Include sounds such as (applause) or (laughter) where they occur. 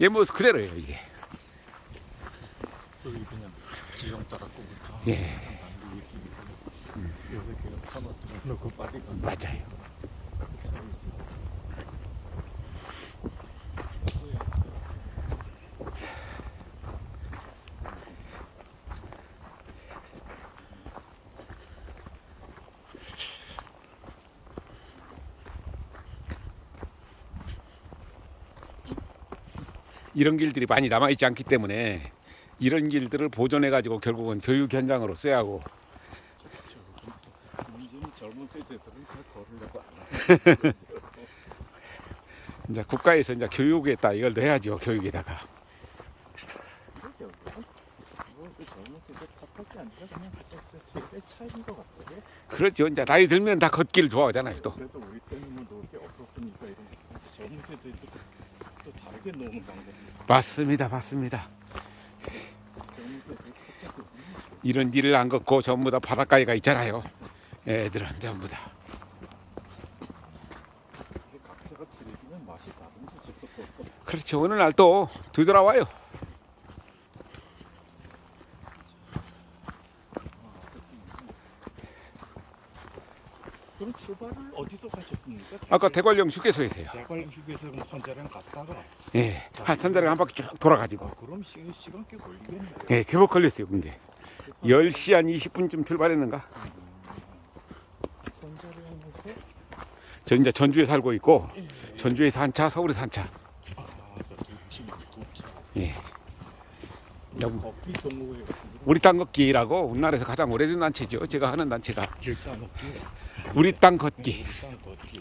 얘 모습 그대로예요 이게. 여기 그냥 지형 따라 꼬부터 예. 여기 그냥 하나 들어놓고 빠리가 맞아요. 이런 길들이 많이 남아 있지 않기 때문에 이런 길들을 보존해 가지고 결국은 교육 현장으로 써야 하고. (laughs) 이제 국가에서 이제 교육에다 이걸 넣어야죠 교육에다가. 그렇죠. 이제 나이 들면 다 걷기를 좋아하잖아요 또 맞습니다 맞습니다. 이런 일을 안 걷고 전부 다 바닷가에 가 있잖아요. 애들은 전부 다. 그렇죠. 어느 날 또 되돌아와요 그럼 출발을 어디서 가셨습니까? 아까 대관령 휴게소에서요. 대관령 휴게소 그럼 선자랑 갔다가 예한 선자를 한 바퀴 쭉 돌아가지고. 어, 그럼 시, 시간 꽤 걸리겠네요. 예 제법 걸렸어요 근데 10시 한 20분쯤 출발했는가? 선자령에서 저 이제 전주에 살고 있고 전주에서 한 차 서울에서 한 차. 아저두팀두팀 예. 여기 걷기 동호회 우리 땅 걷기라고 우리나라에서 가장 오래된 단체죠. 제가 하는 단체가. 길장 걷기. 우리 땅 걷기. 길장 걷기